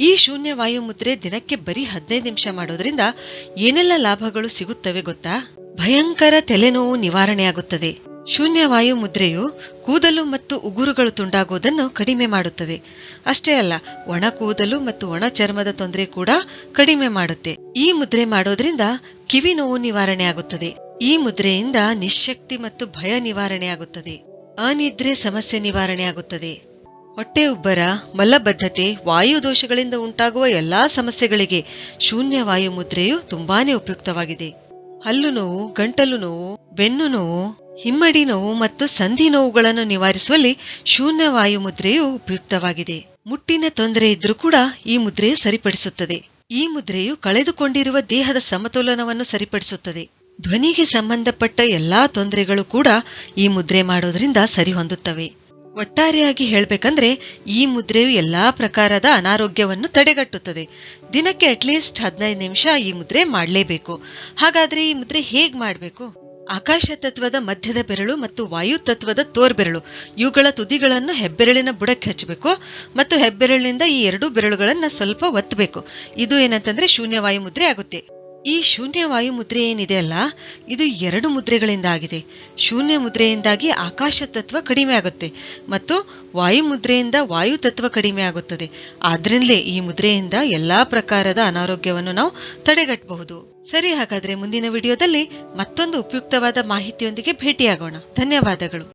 ಈ ಶೂನ್ಯ ವಾಯು ಮುದ್ರೆ ದಿನಕ್ಕೆ ಬರೀ ಹದಿನೈದು ನಿಮಿಷ ಮಾಡೋದ್ರಿಂದ ಏನೆಲ್ಲ ಲಾಭಗಳು ಸಿಗುತ್ತವೆ ಗೊತ್ತಾ? ಭಯಂಕರ ತಲೆನೋವು ನಿವಾರಣೆಯಾಗುತ್ತದೆ. ಶೂನ್ಯ ವಾಯು ಮುದ್ರೆಯು ಕೂದಲು ಮತ್ತು ಉಗುರುಗಳು ತುಂಡಾಗುವುದನ್ನು ಕಡಿಮೆ ಮಾಡುತ್ತದೆ. ಅಷ್ಟೇ ಅಲ್ಲ, ಒಣ ಕೂದಲು ಮತ್ತು ಒಣ ಚರ್ಮದ ತೊಂದರೆ ಕೂಡ ಕಡಿಮೆ ಮಾಡುತ್ತೆ. ಈ ಮುದ್ರೆ ಮಾಡೋದ್ರಿಂದ ಕಿವಿ ನೋವು ನಿವಾರಣೆಯಾಗುತ್ತದೆ. ಈ ಮುದ್ರೆಯಿಂದ ನಿಶಕ್ತಿ ಮತ್ತು ಭಯ ನಿವಾರಣೆಯಾಗುತ್ತದೆ. ಅನಿದ್ರೆ ಸಮಸ್ಯೆ ನಿವಾರಣೆಯಾಗುತ್ತದೆ. ಹೊಟ್ಟೆ ಉಬ್ಬರ ಮಲಬದ್ಧತೆ ವಾಯು ದೋಷಗಳಿಂದ ಉಂಟಾಗುವ ಎಲ್ಲಾ ಸಮಸ್ಯೆಗಳಿಗೆ ಶೂನ್ಯ ವಾಯು ಮುದ್ರೆಯು ತುಂಬಾನೇ ಉಪಯುಕ್ತವಾಗಿದೆ. ಹಲ್ಲು ನೋವು, ಗಂಟಲು ನೋವು, ಬೆನ್ನು ನೋವು, ಹಿಮ್ಮಡಿ ನೋವು ಮತ್ತು ಸಂಧಿ ನೋವುಗಳನ್ನು ನಿವಾರಿಸುವಲ್ಲಿ ಶೂನ್ಯ ವಾಯು ಮುದ್ರೆಯು ಉಪಯುಕ್ತವಾಗಿದೆ. ಮುಟ್ಟಿನ ತೊಂದರೆ ಇದ್ರೂ ಕೂಡ ಈ ಮುದ್ರೆಯು ಸರಿಪಡಿಸುತ್ತದೆ. ಈ ಮುದ್ರೆಯು ಕಳೆದುಕೊಂಡಿರುವ ದೇಹದ ಸಮತೋಲನವನ್ನು ಸರಿಪಡಿಸುತ್ತದೆ. ಧ್ವನಿಗೆ ಸಂಬಂಧಪಟ್ಟ ಎಲ್ಲಾ ತೊಂದರೆಗಳು ಕೂಡ ಈ ಮುದ್ರೆ ಮಾಡೋದ್ರಿಂದ ಸರಿ ಹೊಂದುತ್ತವೆ ಒಟ್ಟಾರೆಯಾಗಿ ಹೇಳಬೇಕಂದ್ರೆ ಈ ಮುದ್ರೆಯು ಎಲ್ಲಾ ಪ್ರಕಾರದ ಅನಾರೋಗ್ಯವನ್ನು ತಡೆಗಟ್ಟುತ್ತದೆ. ದಿನಕ್ಕೆ ಅಟ್ಲೀಸ್ಟ್ ಹದಿನೈದು ನಿಮಿಷ ಈ ಮುದ್ರೆ ಮಾಡಲೇಬೇಕು. ಹಾಗಾದ್ರೆ ಈ ಮುದ್ರೆ ಹೇಗ್ ಮಾಡಬೇಕು? ಆಕಾಶ ತತ್ವದ ಮಧ್ಯದ ಬೆರಳು ಮತ್ತು ವಾಯು ತತ್ವದ ತೋರ್ಬೆರಳು, ಇವುಗಳ ತುದಿಗಳನ್ನು ಹೆಬ್ಬೆರಳಿನ ಬುಡಕ್ಕೆ ಹಚ್ಚಬೇಕು ಮತ್ತು ಹೆಬ್ಬೆರಳಿನಿಂದ ಈ ಎರಡೂ ಬೆರಳುಗಳನ್ನ ಸ್ವಲ್ಪ ಒತ್ತಬೇಕು. ಇದು ಏನಂತಂದ್ರೆ ಶೂನ್ಯ ವಾಯು ಮುದ್ರೆ ಆಗುತ್ತೆ. ಈ ಶೂನ್ಯ ವಾಯು ಮುದ್ರೆ ಏನಿದೆ ಅಲ್ಲ, ಇದು ಎರಡು ಮುದ್ರೆಗಳಿಂದ ಆಗಿದೆ ಶೂನ್ಯ ಮುದ್ರೆಯಿಂದಾಗಿ ಆಕಾಶ ತತ್ವ ಕಡಿಮೆ ಆಗುತ್ತೆ ಮತ್ತು ವಾಯು ಮುದ್ರೆಯಿಂದ ವಾಯು ತತ್ವ ಕಡಿಮೆ ಆಗುತ್ತದೆ. ಆದ್ರಿಂದಲೇ ಈ ಮುದ್ರೆಯಿಂದ ಎಲ್ಲಾ ಪ್ರಕಾರದ ಅನಾರೋಗ್ಯವನ್ನು ನಾವು ತಡೆಗಟ್ಟಬಹುದು. ಸರಿ, ಹಾಗಾದ್ರೆ ಮುಂದಿನ ವಿಡಿಯೋದಲ್ಲಿ ಮತ್ತೊಂದು ಉಪಯುಕ್ತವಾದ ಮಾಹಿತಿಯೊಂದಿಗೆ ಭೇಟಿಯಾಗೋಣ. ಧನ್ಯವಾದಗಳು.